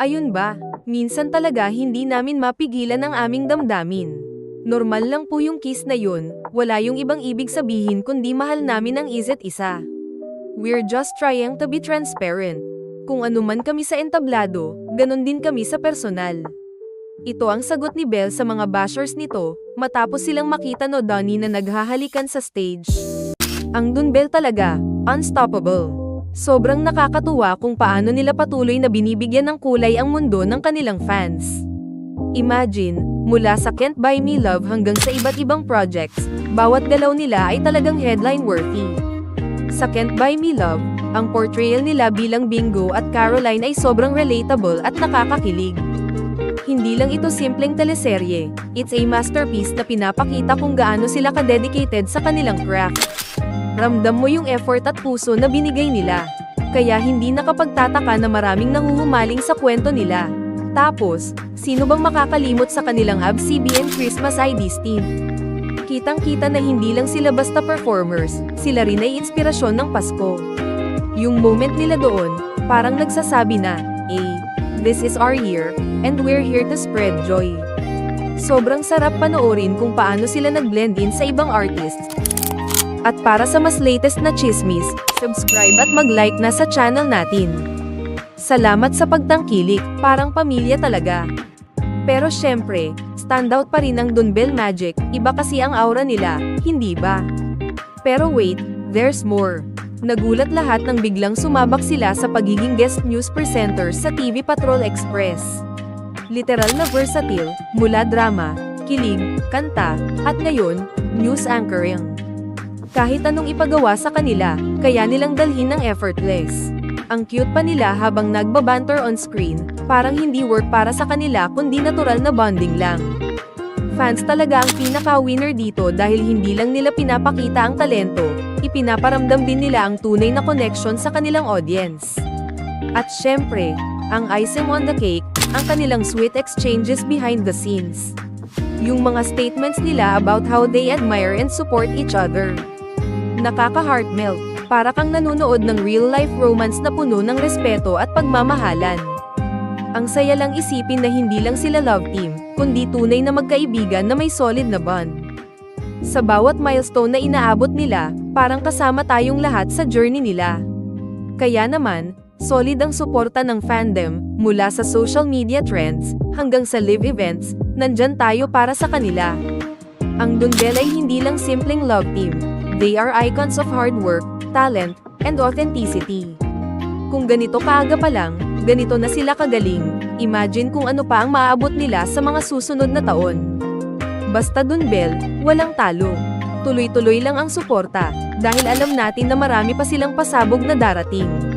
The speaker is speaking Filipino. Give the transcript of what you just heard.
Ayun ba, minsan talaga hindi namin mapigilan ang aming damdamin. Normal lang po yung kiss na yun, wala yung ibang ibig sabihin kundi mahal namin ang isa't isa. We're just trying to be transparent. Kung ano man kami sa entablado, ganon din kami sa personal. Ito ang sagot ni Belle sa mga bashers nito, matapos silang makita no Donnie na naghahalikan sa stage. Ang Dunbel talaga, unstoppable. Sobrang nakakatuwa kung paano nila patuloy na binibigyan ng kulay ang mundo ng kanilang fans. Imagine, mula sa Can't Buy Me Love hanggang sa iba't ibang projects, bawat galaw nila ay talagang headline worthy. Sa Can't Buy Me Love, ang portrayal nila bilang Bingo at Caroline ay sobrang relatable at nakakakilig. Hindi lang ito simpleng teleserye, it's a masterpiece na pinapakita kung gaano sila ka-dedicated sa kanilang craft. Ramdam mo yung effort at puso na binigay nila. Kaya hindi nakapagtataka na maraming nahuhumaling sa kwento nila. Tapos, sino bang makakalimot sa kanilang ABS-CBN Christmas IDs team? Kitang-kita na hindi lang sila basta performers, sila rin ay inspirasyon ng Pasko. Yung moment nila doon, parang nagsasabi na, eh, this is our year, and we're here to spread joy. Sobrang sarap panoorin kung paano sila nag-blend in sa ibang artists. At para sa mas latest na chismis, subscribe at mag-like na sa channel natin. Salamat sa pagtangkilik, parang pamilya talaga. Pero syempre, standout pa rin ang Dunbel Magic, iba kasi ang aura nila, hindi ba? Pero wait, there's more. Nagulat lahat nang biglang sumabak sila sa pagiging guest news presenters sa TV Patrol Express. Literal na versatile, mula drama, kilig, kanta, at ngayon, news anchoring. Kahit anong ipagawa sa kanila, kaya nilang dalhin ng effortless. Ang cute pa nila habang nagbabanter on screen, parang hindi work para sa kanila kundi natural na bonding lang. Fans talaga ang pinaka-winner dito dahil hindi lang nila pinapakita ang talento, ipinaparamdam din nila ang tunay na connection sa kanilang audience. At syempre, ang icing on the cake, ang kanilang sweet exchanges behind the scenes. Yung mga statements nila about how they admire and support each other. Nakaka-heartmelt, para kang nanonood ng real-life romance na puno ng respeto at pagmamahalan. Ang saya lang isipin na hindi lang sila love team, kundi tunay na magkaibigan na may solid na bond. Sa bawat milestone na inaabot nila, parang kasama tayong lahat sa journey nila. Kaya naman, solid ang suporta ng fandom, mula sa social media trends, hanggang sa live events, nandyan tayo para sa kanila. Ang Dundel ay hindi lang simpleng love team, they are icons of hard work, talent, and authenticity. Kung ganito kaaga pa lang, ganito na sila kagaling, imagine kung ano pa ang maaabot nila sa mga susunod na taon. Basta Dunbel, walang talo. Tuloy-tuloy lang ang suporta, dahil alam natin na marami pa silang pasabog na darating.